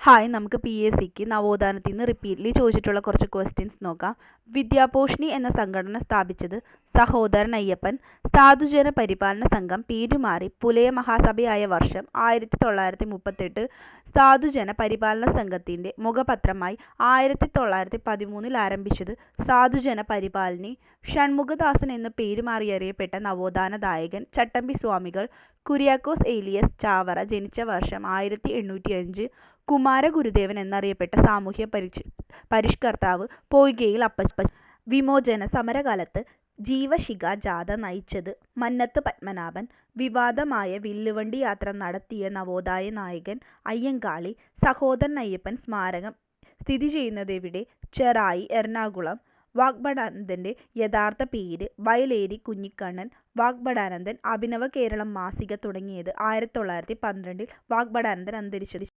Hi നമുക്ക് P S സിക്ക് നവോത്ഥാനത്തിൽ നിന്ന് റിപ്പീറ്റ്ലി ചോദിച്ചിട്ടുള്ള കുറച്ച് ക്വസ്റ്റ്യൻസ് നോക്കാം. വിദ്യാപോഷിണി എന്ന സംഘടന സ്ഥാപിച്ചത് സഹോദരൻ അയ്യപ്പൻ. സാധുജന പരിപാലന സംഘം പേരുമാറി പുലയ മഹാസഭയായ വർഷം ആയിരത്തി തൊള്ളായിരത്തി മുപ്പത്തെട്ട് സാധുജന പരിപാലന സംഘത്തിന്റെ മുഖപത്രമായി ആയിരത്തി തൊള്ളായിരത്തി പതിമൂന്നിൽ ആരംഭിച്ചത് സാധുജന പരിപാലനി. ഷൺമുഖദാസൻ എന്ന പേരുമാറി അറിയപ്പെട്ട നവോത്ഥാന നായകൻ ചട്ടമ്പി സ്വാമികൾ കുര്യാക്കോസ് ഏലിയസ് ചാവറ ജനിച്ച വർഷം ആയിരത്തി എണ്ണൂറ്റിയഞ്ച് കുമാരഗുരുദേവൻ എന്നറിയപ്പെട്ട സാമൂഹ്യ പരിഷ്കർത്താവ് പൊയ്കയിൽ അപ്പച്ചൻ വിമോചന സമരകാലത്ത് ജീവശിഖ ജാഥ നയിച്ചത് മന്നത്ത് പത്മനാഭൻ. വിവാദമായ വില്ലുവണ്ടി യാത്ര നടത്തിയ നവോദായ നായകൻ അയ്യങ്കാളി സഹോദരൻ അയ്യപ്പൻ സ്മാരകം സ്ഥിതി സ്ഥിതിചെയ്യുന്നതെവിടെ ചെറായി എറണാകുളം. വാഗ്ഭടാനന്ദന്റെ യഥാർത്ഥ പേര് വയലേരി കുഞ്ഞിക്കണ്ണൻ. വാഗ്ബടാനന്ദൻ അഭിനവ കേരളം മാസിക തുടങ്ങിയത് ആയിരത്തി തൊള്ളായിരത്തി പന്ത്രണ്ടിൽ വാഗ്ഭടാനന്ദൻ അന്തരിച്ചത്